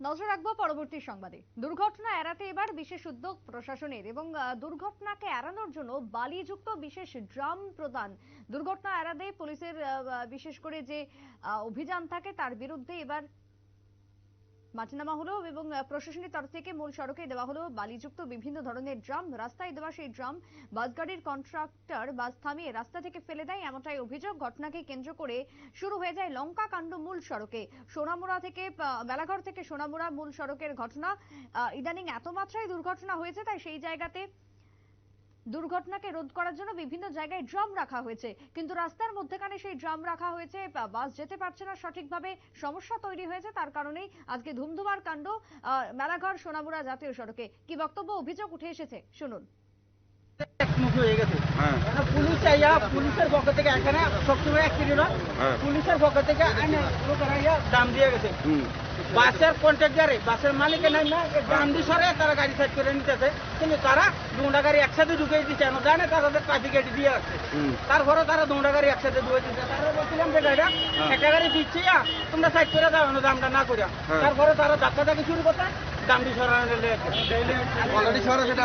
নজর রাখব পরবর্তী সংবাদে। দুর্ঘটনা এড়াতে এবার বিশেষ উদ্যোগ প্রশাসনের এবং দুর্ঘটনাকে এড়ানোর জন্য বালিযুক্ত বিশেষ ড্রাম প্রদান। দুর্ঘটনা এড়াতে পুলিশের বিশেষ করে যে অভিযান থাকে তার বিরুদ্ধে এবার মাঠে নামা হলো এবং প্রশাসনের তরফ থেকে মূল সড়কে দেওয়া হলো বালিযুক্ত বিভিন্ন ধরনের ড্রাম। রাস্তায় দেওয়া সেই ড্রাম বাসগাড়ির কন্ট্রাক্টর বাস থামিয়ে রাস্তা থেকে ফেলে দেয় এমনটাই অভিযোগ। ঘটনাকে কেন্দ্র করে শুরু হয়ে যায় লঙ্কা কাণ্ড মূল সড়কে। সোনামুড়া থেকে বেলাঘর থেকে সোনামুড়া মূল সড়কের ঘটনা। ইদানিং এত মাত্রায় দুর্ঘটনা হয়েছে, তাই সেই জায়গাতে দুর্ঘটনাকে রোধ করার জন্য বিভিন্ন জায়গায় ড্রাম রাখা হয়েছে। কিন্তু রাস্তার মধ্যেখানে সেই ড্রাম রাখা হয়েছে বাস যেতে পারছে না সঠিকভাবে। সমস্যা তৈরি হয়েছে তার কারণেই আজকে ধুমধুমার কাণ্ড আহ, মেলাঘর সোনামুড়া জাতীয় সড়কে। কি বক্তব্য অভিযোগ উঠে এসেছে? শুনুন। হয়ে গেছে? হ্যাঁ। পুলিশ চাইয়া পুলিশের পক্ষ থেকে এখানে সবসময় অ্যাক্সিডেন্ট হয়। পুলিশের পক্ষ থেকে লোকেরা দাম দিয়ে গেছে। হুম। বাসের কন্ট্রাক্টারে বাসের মালিকের নাই না দাম সরে তারা গাড়ি সাইড করে নিতেছে। কিন্তু তারা দুটা গাড়ি একসাথে ঢুকে দিচ্ছে না জানে তারা ট্রাফিক গাড়ি দিয়ে আসছে তারপরে তারা দুটা গাড়ি একসাথে ঢুকে দিচ্ছে। তারা বলছিলাম যে গাড়িটা একটা গাড়ি দিচ্ছে ইয়া, তোমরা সাইড করে দাও না দামটা না করিয়া। হ্যাঁ। তারপরে তারা ধাক্কা ধাক্কি শুরু করতে অলরেডি শহরে সেটা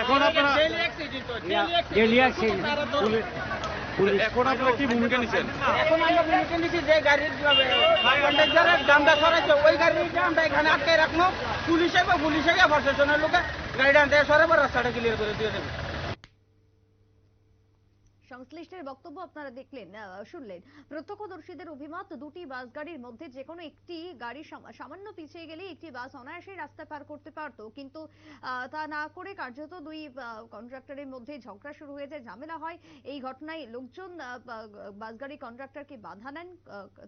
এখন আপনারা ডেলি অ্যাক্সিডেন্ট এখন আপনারা কি ভূমিকা নিচ্ছেন এখন আমরা ভূমিকা নিচ্ছি যে গাড়ির কন্ট্রাক্টরের দামটা সরাইছে ওই গাড়ির আমরা এখানে আটকে রাখব পুলিশে বা পুলিশে গিয়ে প্রশাসনের লোকে গাড়িটা আনতে সরাবো রাস্তাটা ক্লিয়ার করে দিয়ে দেবে। সংশ্লিষ্টের বক্তব্য আপনারা দেখলেন শুনলেন। প্রত্যক্ষদর্শীদের অভিমত, দুটি বাস গাড়ির মধ্যে যে কোনো একটি গাড়ি সামান্য পিছিয়ে গেলে একটি বাস অনায়াসেই রাস্তা পার করতে পারতো। কিন্তু তা না করে কার্যত দুই কন্ট্রাক্টরের মধ্যে ঝগড়া শুরু হয়ে যায় ঝামেলা হয়। এই ঘটনায় লোকজন বাস গাড়ি কন্ট্রাক্টরকে বাধা নেন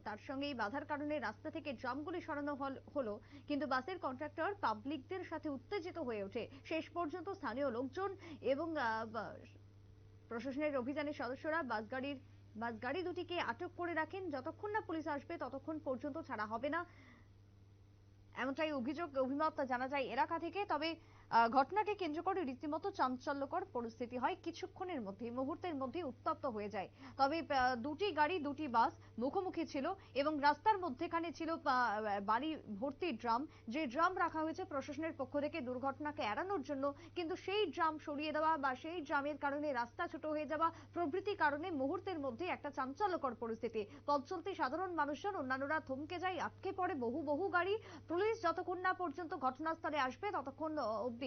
তার সঙ্গে এই বাধার কারণে রাস্তা থেকে ড্রামগুলি সরানো হল- কিন্তু বাসের কন্ট্রাক্টর পাবলিকদের সাথে উত্তেজিত হয়ে ওঠে। শেষ পর্যন্ত স্থানীয় লোকজন এবং প্রশাসনের অভিযানে সদস্যরা বাস গাড়ির বাস গাড়ি দুটিকে আটক করে রাখেন। যতক্ষণ না পুলিশ আসবে, ততক্ষণ পর্যন্ত ছাড়া হবে না। এমনটাই অভিযোগ, অভিমত জানা যায় এলাকা থেকে। তবে ঘটনাকে কেন্দ্র করে রীতিমতো চাঞ্চল্যকর পরিস্থিতি হয়। কিছুক্ষণের মধ্যে, মুহূর্তের মধ্যে উত্তপ্ত হয়ে যায়। তবে দুটি গাড়ি, দুটি বাস মুখোমুখি ছিল এবং রাস্তার মধ্যেখানে ছিল বাড়ি ভর্তি ড্রাম। যে ড্রাম রাখা হয়েছে প্রশাসনের পক্ষ থেকে দুর্ঘটনাকে এড়ানোর জন্য, কিন্তু সেই ড্রাম সরিয়ে দেওয়া বা সেই ড্রামের কারণে রাস্তা ছোট হয়ে যাওয়া প্রভৃতি কারণে মুহূর্তের মধ্যে একটা চাঞ্চল্যকর পরিস্থিতি। পথ চলতে সাধারণ মানুষজন, অন্যান্যরা থমকে যায়, আটকে পড়ে বহু বহু গাড়ি। পুলিশ যতক্ষণ না পর্যন্ত ঘটনাস্থলে আসবে, ততক্ষণ অবধি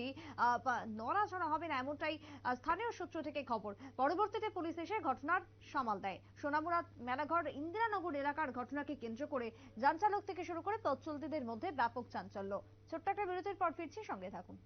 বা নড়াচড়া হবে না এমনটাই স্থানীয় সূত্র থেকে খবর। পরবর্তীতে পুলিশ এসে ঘটনার সামাল দেয়। সোনামুড়া মেলাঘর ইন্দিরানগর এলাকার ঘটনাকে কেন্দ্র করে যান চালক থেকে শুরু করে পথ মধ্যে ব্যাপক চাঞ্চল্য। ছোট্ট একটা বিরতির পর ফিরছি, সঙ্গে থাকুন।